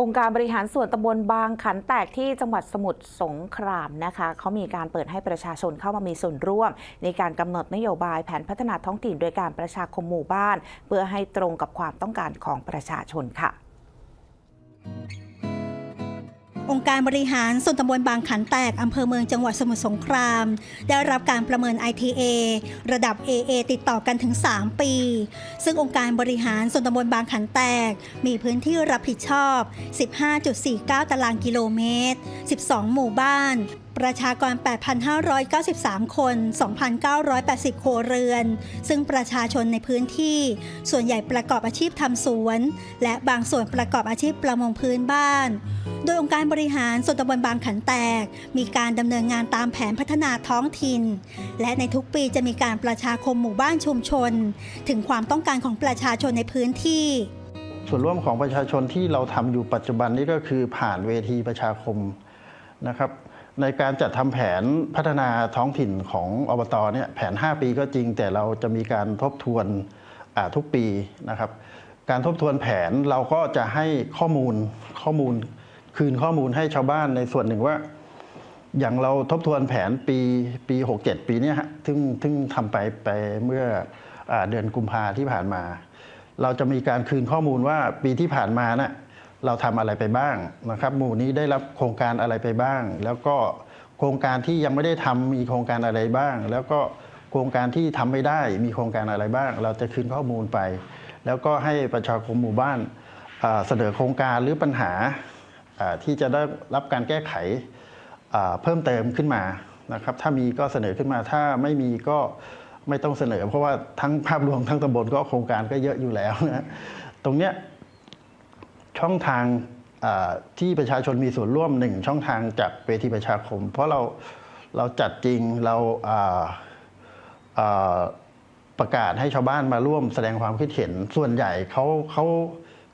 องค์การบริหารส่วนตำบลบางขันแตกที่จังหวัดสมุทรสงครามนะคะเขามีการเปิดให้ประชาชนเข้ามามีส่วนร่วม ในการกำหนดนโยบายแผนพัฒนาท้องถิ่นโดยการประชาคมหมู่บ้าน เพื่อให้ตรงกับความต้องการของประชาชนค่ะ องค์การบริหารส่วนตำบลบางขันแตก อำเภอเมืองจังหวัดสมุทรสงคราม ได้รับการประเมิน ITA ระดับ AA ติดต่อกันถึง 3 ปี ซึ่งองค์การบริหารส่วนตำบลบางขันแตก มีพื้นที่รับผิดชอบ 15.49 ตารางกิโลเมตร 12 หมู่บ้าน ประชากร 8,593 คน 2,980โครเรือน ซึ่งประชาชนในพื้นที่ ส่วนใหญ่ประกอบอาชีพทำสวน และบางส่วนประกอบอาชีพประมงพื้นบ้าน โดยองค์การบริหารส่วนตำบลบางขันแตก มีการดำเนินงานตามแผนพัฒนาท้องถิ่น และในทุกปีจะมีการประชาคมหมู่บ้านชุมชน ถึงความต้องการของประชาชนในพื้นที่ส่วนร่วมของประชาชนที่เราทำอยู่ปัจจุบันนี้ก็คือผ่านเวทีประชาคมนะครับ ในการจัดทำแผนพัฒนาท้องถิ่นของอบตเนี่ยแผน 5 ปีก็จริง แต่เราจะมีการทบทวนทุกปีนะครับ การทบทวนแผนเราก็จะให้ข้อมูลข้อมูลคืนข้อมูลให้ชาวบ้านในส่วนหนึ่งว่า อย่างเราทบทวนแผนปีปี 67 ปีนี้ฮะซึ่งซึ่งทำไปไปเมื่ออเดือนกุมภาที่ผ่านมา เราจะมีการคืนข้อมูลว่าปีที่ผ่านมานะ่ะ เราทำอะไรไปบ้างนะครับหมู่นี้ได้รับโครงการอะไรไปบ้าง แล้วก็โครงการที่ยังไม่ได้ทำมีโครงการอะไรบ้าง แล้วก็โครงการที่ทำไม่ได้มีโครงการอะไรบ้าง เราจะคืนข้อมูลไป แล้วก็ให้ประชาคมหมู่บ้านเสนอโครงการหรือปัญหาที่จะได้รับการแก้ไขเพิ่มเติมขึ้นมานะครับ ถ้ามีก็เสนอขึ้นมา ถ้าไม่มีก็ไม่ต้องเสนอ เพราะว่าทั้งภาพรวมทั้งตำบลก็โครงการก็เยอะอยู่แล้วนะตรงเนี้ย ช่องทางที่ประชาชนมีส่วนร่วมหนึ่งช่องทางจากเวทีประชาคม เพราะเราเราจัดจริงเราประกาศให้ชาวบ้านมาร่วมแสดงความคิดเห็นส่วนใหญ่เขาเขา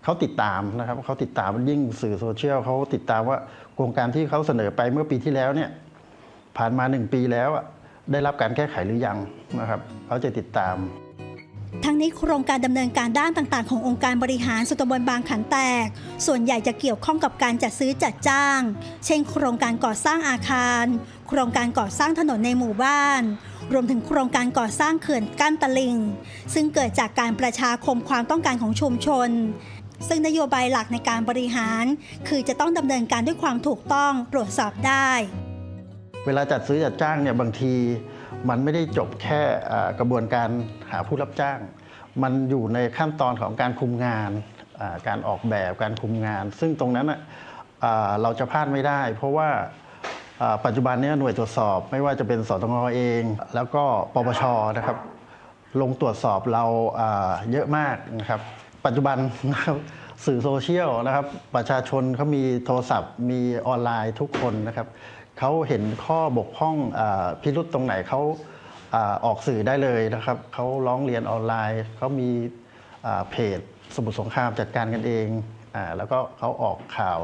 เขาติดตามนะครับเขาติดตามยิ่งสื่อโซเชียลเขาติดตามว่าโครงการที่เขาเสนอไปเมื่อปีที่แล้วเนี่ยผ่านมาหนึ่งปีแล้วได้รับการแก้ไขหรือยังนะครับเขาจะติดตาม ทั้งนี้โครงการดำเนินการด้านต่างๆ ขององค์การบริหารส่วนตบลบางขันแตก ส่วนใหญ่จะเกี่ยวข้องกับการจัดซื้อจัดจ้าง เช่น โครงการก่อสร้างอาคาร โครงการก่อสร้างถนนในหมู่บ้าน รวมถึงโครงการก่อสร้างเขื่อนกั้นตลิ่ง ซึ่งเกิดจากการประชาคมความต้องการของชุมชนซึ่งนโยบายหลักในการบริหาร คือจะต้องดำเนินการด้วยความถูกต้องตรวจสอบได้ เวลาจัดซื้อจัดจ้างเนี่ยบางที มันไม่ได้จบแค่กระบวนการหาผู้รับจ้าง มันอยู่ในขั้นตอนของการคุมงาน การออกแบบการคุมงาน ซึ่งตรงนั้นเราจะพลาดไม่ได้ เพราะว่าปัจจุบันนี้หน่วยตรวจสอบไม่ว่าจะเป็นสตงเอง แล้วก็ปปชนะครับ ลงตรวจสอบเราอ่าเยอะมากนะครับ ปัจจุบันนะครับสื่อโซเชียลนะครับ ประชาชนเขามีโทรศัพท์มีออนไลน์ทุกคนนะครับ เขาเห็นข้อบกพร่องอพิรุษตรงไหนเขาอออกสื่อได้เลยนะครับเขาร้องเรียนออนไลน์เขามีเพจสมุทรสงครามจัดการกันเองอแล้วก็เขาออกข่าว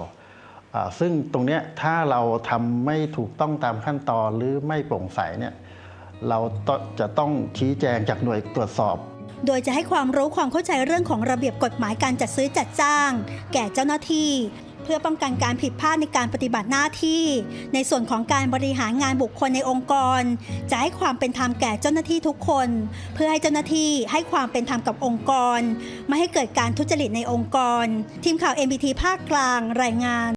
ซึ่งตรงเนี้ยถ้าเราทำไม่ถูกต้องตามขั้นตอนหรือไม่โปร่งใสเนี่ยเราจะต้องชี้แจงจากหน่วยตรวจสอบ โดยจะให้ความรู้ความเข้าใจเรื่องของระเบียบกฎหมายการจัดซื้อจัดจ้าง แก่เจ้าหน้าที่ เพื่อป้องกันการผิดพลาดในการปฏิบัติหน้าที่ ในส่วนของการบริหารงานบุคคลในองค์กร จะให้ความเป็นธรรมแก่เจ้าหน้าที่ทุกคน เพื่อให้เจ้าหน้าที่ให้ความเป็นธรรมกับองค์กร ไม่ให้เกิดการทุจริตในองค์กร ทีมข่าว MBT ภาคกลางรายงาน